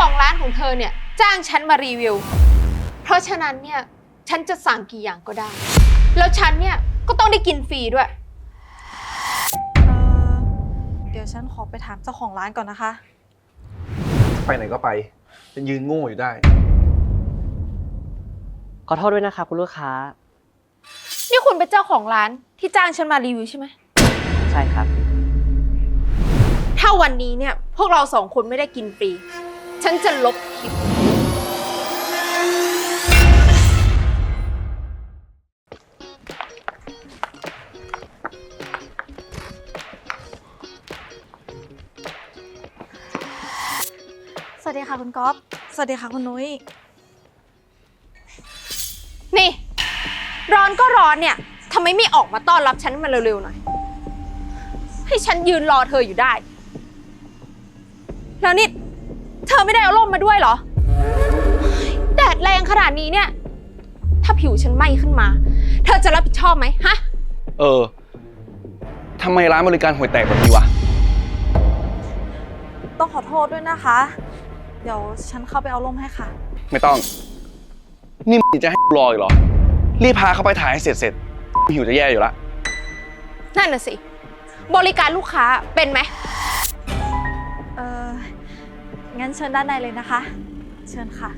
ของร้านของเธอเนี่ยจ้างฉันมารีวิว เพราะฉะนั้นเนี่ยฉันจะสั่งกี่อย่างก็ได้ แล้วฉันเนี่ยก็ต้องได้กินฟรีด้วย เอ่อเดี๋ยวฉันขอไปถามเจ้าของร้านก่อนนะคะ ไปไหนก็ไปจะยืนโง่อยู่ได้ ขอโทษด้วยนะครับคุณลูกค้า นี่คุณเป็นเจ้าของร้านที่จ้างฉันมารีวิวใช่ไหม ใช่ครับ ถ้าวันนี้เนี่ยพวกเราสองคนไม่ได้กินฟรี ฉันจะลบคลิป สวัสดีค่ะคุณก๊อฟ สวัสดีค่ะคุณนุ้ย นี่ ร้อนก็ร้อนเนี่ยทำไมไม่ออกมาต้อนรับฉันมาเร็วๆหน่อย ให้ฉันยืนรอเธออยู่ได้ แล้วนี่ เธอไม่ได้เอาร่มมาด้วยเหรอ แดดแรงขนาดนี้เนี่ย ถ้าผิวฉันไหม้ขึ้นมา เธอจะรับผิดชอบไหมฮะ เออ ทำไมร้านบริการห่วยแตกแบบนี้วะ ต้องขอโทษด้วยนะคะ เดี๋ยวฉันเข้าไปเอาร่มให้ค่ะ ไม่ต้อง นี่มึงจะให้กูรออีกเหรอ รีบพาเขาไปถ่ายให้เสร็จเสร็จกูหิวจะแย่อยู่ละ นั่นน่ะสิ บริการลูกค้าเป็นไหมเออ งั้นเชิญด้านในเลยนะคะ เชิญค่ะ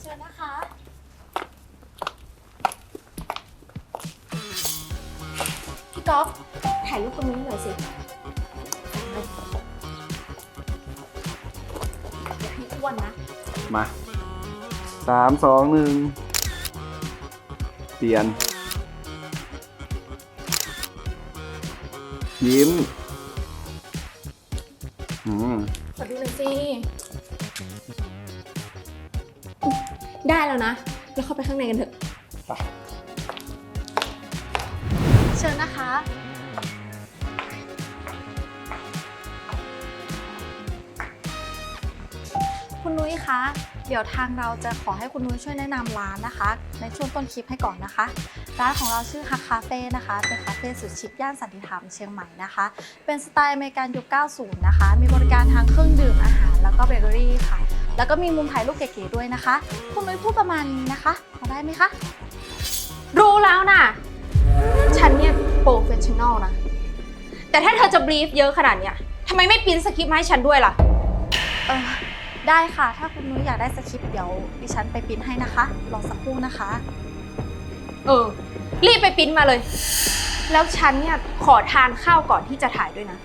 เชิญนะคะ พี่ก๊อฟถ่ายรูปตรงนี้หน่อยสิอย่าให้อ้วนนะ มาสามสองหนึ่งเปลี่ยน ยิ้มอืมขอดูหน่อยสิ ได้แล้วนะ แล้วเข้าไปข้างในกันเถอะเชิญนะคะ คุณนุ้ยคะ เดี๋ยวทางเราจะขอให้คุณนุ้ยช่วยแนะนำร้านนะคะ ในช่วงต้นคลิปให้ก่อนนะคะ ร้านของเราชื่อฮักคาเฟ่นะคะ เป็นคาเฟ่สุดชิคย่านสันติธรรมเชียงใหม่นะคะ เป็นสไตล์อเมริกันยุค 90 นะคะ มีบริการทั้งเครื่องดื่มอาหารแล้วก็เบเกอรี่ค่ะ แล้วก็มีมุมถ่ายรูปเก๋ๆด้วยนะคะ คุณนุ้ยพูดประมาณนี้นะคะพอได้ไหมคะ รู้แล้วนะฉันเนี่ยโปรเฟชชั่นอลนะ แต่ถ้าเธอจะบรีฟเยอะขนาดเนี้ยทำไมไม่ปริ้นสคริปต์มาให้ฉันด้วยล่ะ เออ ได้ค่ะ ถ้าคุณนุ้ยอยากได้สคริปต์เดี๋ยวดิฉันไปปริ้นให้นะคะ รอสักครู่นะคะ เออ รีบไปปริ้นมาเลย แล้วฉันเนี่ยขอทานข้าวก่อนที่จะถ่ายด้วยนะ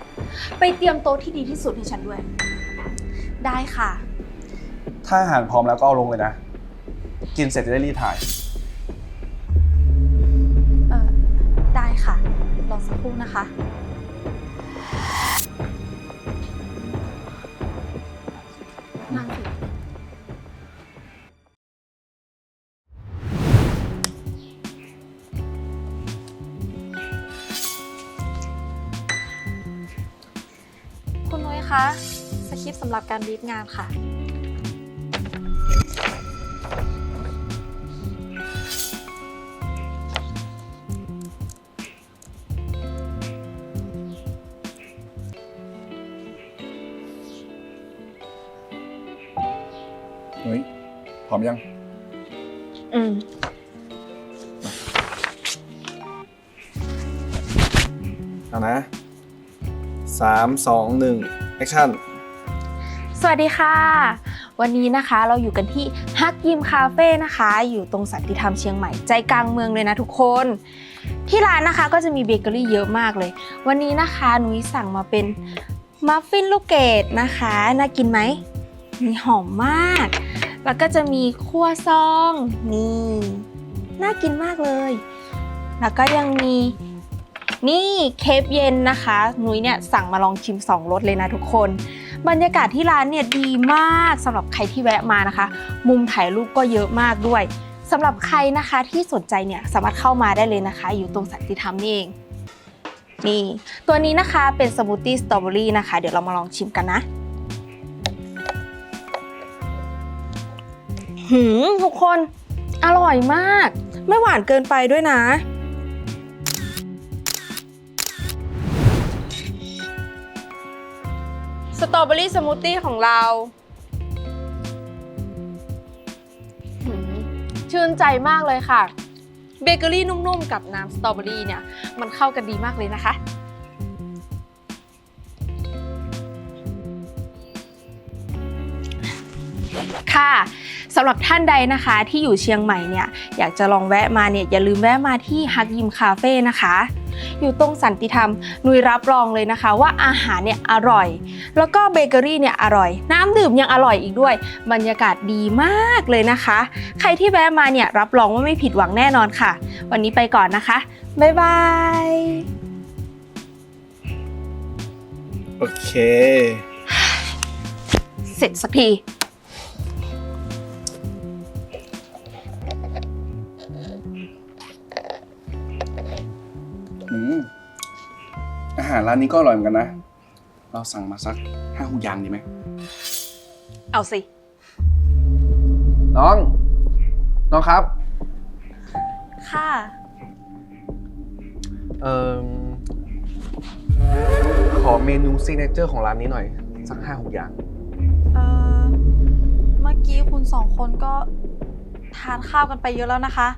ไปเตรียมโต๊ะที่ดีที่สุดให้ฉันด้วย ได้ค่ะ ถ้าอาหารพร้อมแล้วก็เอาลงเลยนะ กินเสร็จจะได้รีบถ่าย เออได้ค่ะ รอสักครู่นะคะ คุณนุ้ยคะ สคริปต์สำหรับการบรีฟงานค่ะ เฮ้ยพร้อมยัง อืม เอานะสามสองหนึ่ง แอคชั่น สวัสดีค่ะ วันนี้นะคะเราอยู่กันที่ฮักยิมคาเฟ่นะคะ อยู่ตรงสันติธรรมเชียงใหม่ใจกลางเมืองเลยนะทุกคน ที่ร้านนะคะก็จะมีเบเกอรี่เยอะมากเลย วันนี้นะคะนุ้ยสั่งมาเป็นมัฟฟินลูกเกดนะคะ น่ากินไหมมีหอมมาก แล้วก็จะมีคั่วซองนี่น่ากินมากเลย แล้วก็ยังมี นี่เคฟเย็นนะคะนุ้ยเนี่ยสั่งมาลองชิม 2รสเลยนะทุกคน บรรยากาศที่ร้านเนี่ยดีมากสำหรับใครที่แวะมานะคะ มุมถ่ายรูปก็เยอะมากด้วยสำหรับใครนะคะที่สนใจเนี่ยสามารถเข้ามาได้เลยนะคะ อยู่ตรงสันติธรรมนี่เองนี่ตัวนี้นะคะเป็นสมูทตี้สตรอเบอรี่นะคะ เดี๋ยวเรามาลองชิมกันนะหืมทุกคนอร่อยมาก ไม่หวานเกินไปด้วยนะ เบอรี่สมูทตี้ของเรา ชื่นใจมากเลยค่ะ เบเกอรี่นุ่มๆ กับน้ำสตรอเบอรี่เนี่ย มันเข้ากันดีมากเลยนะคะ ค่ะสำหรับท่านใดนะคะที่อยู่เชียงใหม่เนี่ย อยากจะลองแวะมาเนี่ย อย่าลืมแวะมาที่ฮักยิมคาเฟ่นะคะ อยู่ตรงสันติธรรมนุยรับรองเลยนะคะ ว่าอาหารเนี่ยอร่อย แล้วก็เบเกอรี่เนี่ยอร่อย น้ำดื่มยังอร่อยอีกด้วย บรรยากาศดีมากเลยนะคะ ใครที่แวะมาเนี่ยรับรองว่าไม่ผิดหวังแน่นอนค่ะ วันนี้ไปก่อนนะคะ บ๊ายบายโอเค เสร็จสักทีาหารร้านนี้ก็อร่อยเหมือนกันนะ เราสั่งมาสักห้าหกอย่างดีไหม เอาสิ น้อง น้องครับ ค่ะ เอ่อ ขอเมนูซิกเนเจอร์ของร้านนี้หน่อย สักห้าหกอย่าง เอ่อ เมื่อกี้คุณสองคนก็ทานข้าวกันไปเยอะแล้วนะคะ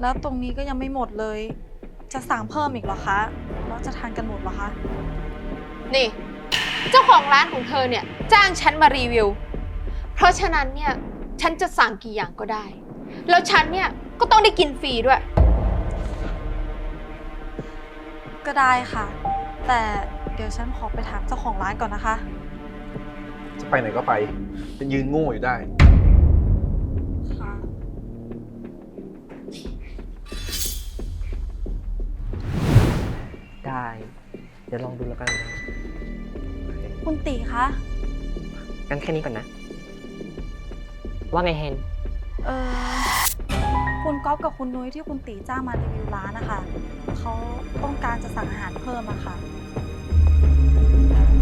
แล้วตรงนี้ก็ยังไม่หมดเลย จะสั่งเพิ่มอีกเหรอคะแล้ว จะทานกันหมดเหรอคะ นี่ เจ้าของร้านของเธอเนี่ย จ้างฉันมารีวิว เพราะฉะนั้นเนี่ย ฉันจะสั่งกี่อย่างก็ได้ แล้วฉันเนี่ยก็ต้องได้กินฟรีด้วย ก็ได้ค่ะ แต่เดี๋ยวฉันขอไปถามเจ้าของร้านก่อนนะคะ จะไปไหนก็ไปจะยืนโง่อยู่ได้ ได้เดี๋ยวลองดูแล้วกันนะโอเคคุณตีคะ งั้นแค่นี้ก่อนนะ ว่าไงเฮน เออคุณก๊อฟกับคุณนุ้ยที่คุณตีจ้างมารีวิวร้านนะคะเขาต้องการจะสั่งอาหารเพิ่มอะค่ะ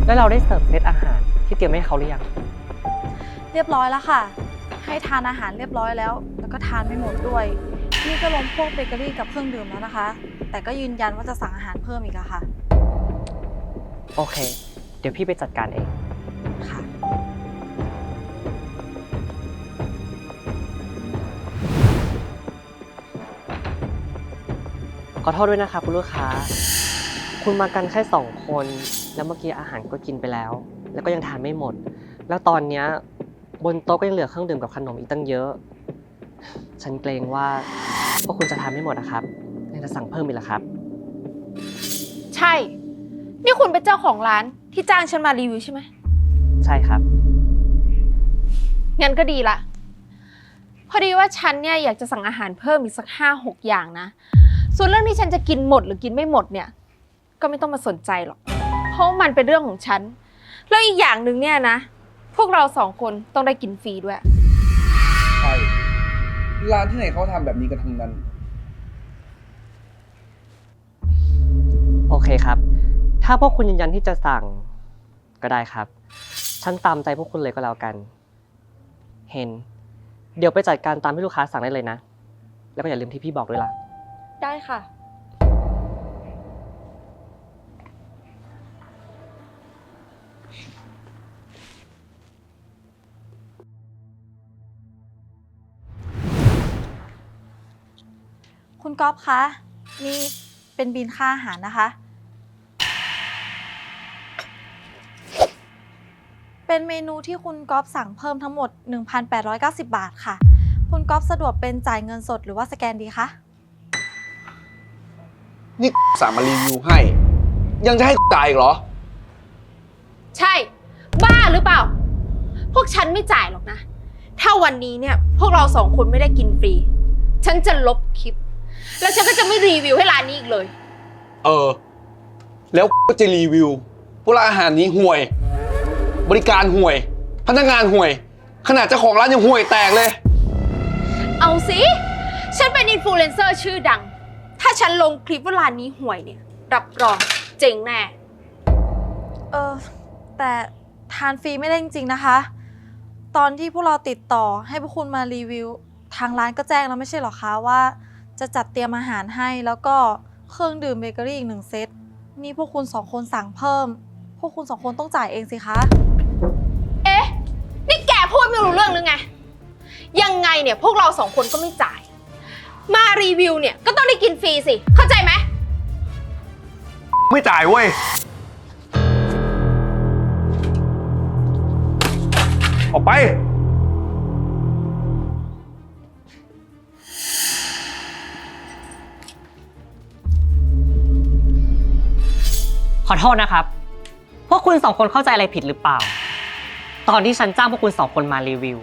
แล้วเราได้เสิร์ฟเซตอาหารที่เตรียมให้เขาหรือยัง เรียบร้อยแล้วค่ะ ให้ทานอาหารเรียบร้อยแล้ว แล้วก็ทานไม่หมดด้วย นี่ก็ลงพวกเบเกอรี่กับเครื่องดื่มแล้วนะคะ แต่ก็ยืนยันว่าจะสั่งอาหารเพิ่มอีกอะค่ะ โอเค เดี๋ยวพี่ไปจัดการเอง ค่ะ ขอโทษด้วยนะคะคุณลูกค้า คุณมากันแค่สองคน แล้วเมื่อกี้อาหารก็กินไปแล้ว แล้วก็ยังทานไม่หมด แล้วตอนเนี้ยบนโต๊ะก็ยังเหลือเครื่องดื่มกับขนมอีกตั้งเยอะ ฉันเกรงว่าพวกคุณจะทานไม่หมดนะครับยัง จะสั่งเพิ่มอีกเหรอครับ ใช่ นี่คุณเป็นเจ้าของร้านที่จ้างฉันมารีวิวใช่ไหมใช่ครับ งั้นก็ดีละ พอดีว่าฉันเนี่ยอยากจะสั่งอาหารเพิ่มอีกสักห้าหกอย่างนะ ส่วนเรื่องที่ฉันจะกินหมดหรือกินไม่หมดเนี่ย ก็ไม่ต้องมาสนใจหรอก เพราะมันเป็นเรื่องของฉัน แล้วอีกอย่างหนึ่งเนี่ยนะ พวกเราสองคนต้องได้กินฟรีด้วย ใช่ ร้านที่ไหนเขาทำแบบนี้กันทั้งนั้น โอเคครับ ถ้าพวกคุณยืนยันที่จะสั่งก็ได้ครับ ฉันตามใจพวกคุณเลยก็แล้วกัน เห็น เดี๋ยวไปจัดการตามที่ลูกค้าสั่งได้เลยนะ แล้วก็อย่าลืมที่พี่บอกด้วยล่ะ ได้ค่ะ คุณก๊อฟคะ นี่ เป็นบินค่าอาหารนะคะ เป็นเมนูที่คุณก๊อฟสั่งเพิ่มทั้งหมด 1,890 บาทค่ะ คุณก๊อฟสะดวกเป็นจ่ายเงินสดหรือว่าสแกนดีคะ นี่สั่งมารีวิวให้ ยังจะให้จ่ายอีกเหรอ ใช่ บ้าหรือเปล่า พวกฉันไม่จ่ายหรอกนะ ถ้าวันนี้เนี่ย พวกเราสองคนไม่ได้กินฟรี ฉันจะลบคลิป แล้วฉันก็จะไม่รีวิวให้ร้านนี้อีกเลย เออ แล้วก็จะรีวิวพวกร้านอาหารนี้ห่วย บริการห่วย พนักงานห่วย ขนาดเจ้าของร้านยังห่วยแตกเลย เอาสิ ฉันเป็นอินฟลูเอนเซอร์ชื่อดัง ถ้าฉันลงคลิปว่าร้านนี้ห่วยเนี่ย รับรองเจ๋งแน่ เออ แต่ทานฟรีไม่ได้จริงๆนะคะ ตอนที่พวกเราติดต่อให้พวกคุณมารีวิว ทางร้านก็แจ้งแล้วไม่ใช่เหรอคะว่า จะจัดเตรียมอาหารให้แล้วก็เครื่องดื่มเบเกอรี่อีกหนึ่งเซต นี่พวกคุณสองคนสั่งเพิ่ม พวกคุณสองคนต้องจ่ายเองสิคะพูดไม่รู้เรื่องหรือไง ยังไงเนี่ยพวกเราสองคนก็ไม่จ่าย มารีวิวเนี่ยก็ต้องได้กินฟรีสิ เข้าใจไหม ไม่จ่ายเว้ย ออกไป ขอโทษนะครับ พวกคุณสองคนเข้าใจอะไรผิดหรือเปล่า ตอนที่ฉันจ้างพวกคุณสองคนมารีวิว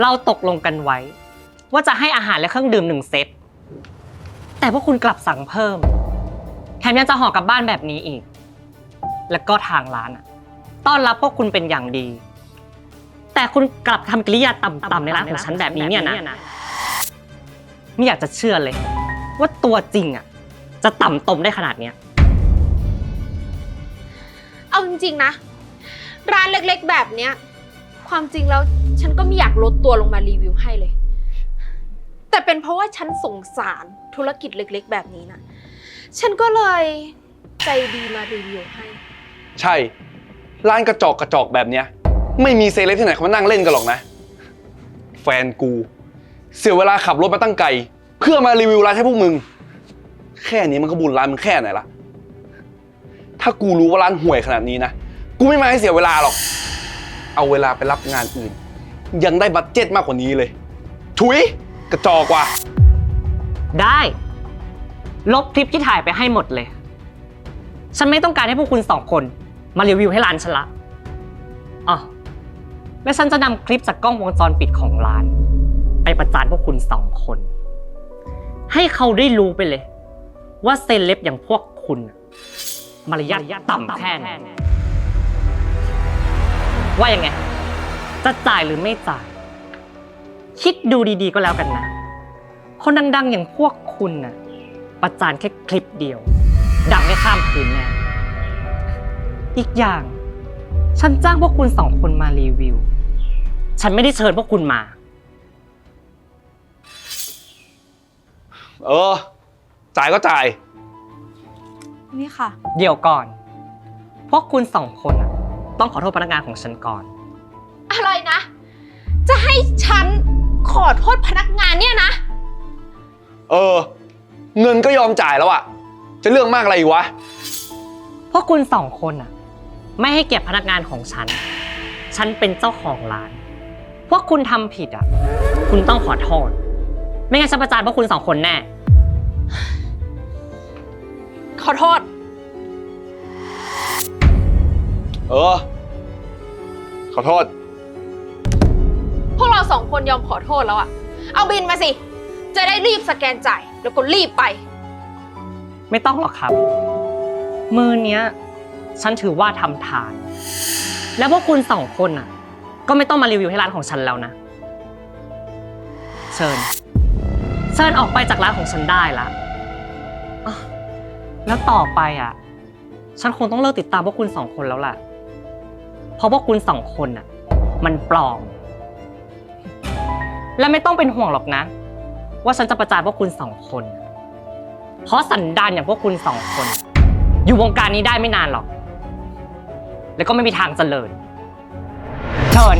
เราตกลงกันไว้ ว่าจะให้อาหารและเครื่องดื่มหนึ่งเซต แต่พวกคุณกลับสั่งเพิ่ม แถมยังจะห่อกลับบ้านแบบนี้อีก แล้วก็ทางร้านอะต้อนรับพวกคุณเป็นอย่างดี แต่คุณกลับทำกิริยาต่ำๆในร้านของฉันแบบนี้เนี่ยนะ ไม่อยากจะเชื่อเลย ว่าตัวจริงอะจะต่ำตมได้ขนาดเนี้ย เอาจริงๆนะ ร้านเล็กๆ แบบเนี้ย ความจริงแล้วฉันก็ไม่อยากลดตัวลงมารีวิวให้เลย แต่เป็นเพราะว่าฉันสงสารธุรกิจเล็กๆ แบบนี้นะ ฉันก็เลยใจดีมารีวิวให้ ใช่ ร้านกระจอกกระจอกแบบเนี้ย ไม่มีเซเลบที่ไหนเขามานั่งเล่นกันหรอกนะ แฟนกู เสียเวลาขับรถมาตั้งไกล เพื่อมารีวิวร้านให้พวกมึง แค่นี้มันก็บุญร้านมึงแค่ไหนละ ถ้ากูรู้ว่าร้านห่วยขนาดนี้นะ กูไม่มาให้เสียเวลาหรอก เอาเวลาไปรับงานอื่น ยังได้บัตเจ็ตมากกว่านี้เลย ถุย กระจอกว่ะได้ ลบคลิปที่ถ่ายไปให้หมดเลย ฉันไม่ต้องการให้พวกคุณสองคน มารีวิวให้ร้านฉันละอ๋อและฉันจะนำคลิปจากกล้องวงจรปิดของร้าน ไปประจานพวกคุณสองคน ให้เขาได้รู้ไปเลย ว่าเซเลบอย่างพวกคุณ มารยาทต่ำแค่ไหนว่ายังไง จะจ่ายหรือไม่จ่าย คิดดูดีๆก็แล้วกันนะ คนดังๆอย่างพวกคุณน่ะ ประจานแค่คลิปเดียว ดังไม่ข้ามคืนแน่ อีกอย่าง ฉันจ้างพวกคุณสองคนมารีวิว ฉันไม่ได้เชิญพวกคุณมา เออ จ่ายก็จ่าย นี่ค่ะ เดี๋ยวก่อน พวกคุณสองคนน่ะต้องขอโทษพนักงานของฉันก่อน อะไรนะ จะให้ฉันขอโทษพนักงานเนี่ยนะ เออ เงินก็ยอมจ่ายแล้วอะจะเรื่องมากอะไรอีกวะ พวกคุณสองคนน่ะ ไม่ให้เกียรติพนักงานของฉัน ฉันเป็นเจ้าของร้าน พวกคุณทำผิดอะ คุณต้องขอโทษ ไม่งั้นฉันประจานพวกคุณสองคนแน่ ขอโทษ เออ ขอโทษ พวกเราสองคนยอมขอโทษแล้วอะเอาบินมาสิ จะได้รีบสแกนจ่ายแล้วก็รีบไป ไม่ต้องหรอกครับ มือเนี้ย ฉันถือว่าทำทาน แล้วพวกคุณสองคนน่ะ ก็ไม่ต้องมารีวิวให้ร้านของฉันแล้วนะ เชิญ เชิญออกไปจากร้านของฉันได้ละอะ แล้วต่อไปอะ ฉันคงต้องเลิกติดตามพวกคุณสองคนแล้วล่ะ เพราะพวกคุณสองคนน่ะ มันปลอม และไม่ต้องเป็นห่วงหรอกนะ ว่าฉันจะประจานพวกคุณสองคน เพราะสันดานอย่างพวกคุณสองคน อยู่วงการนี้ได้ไม่นานหรอก แล้วก็ไม่มีทางเจริญ เชิญ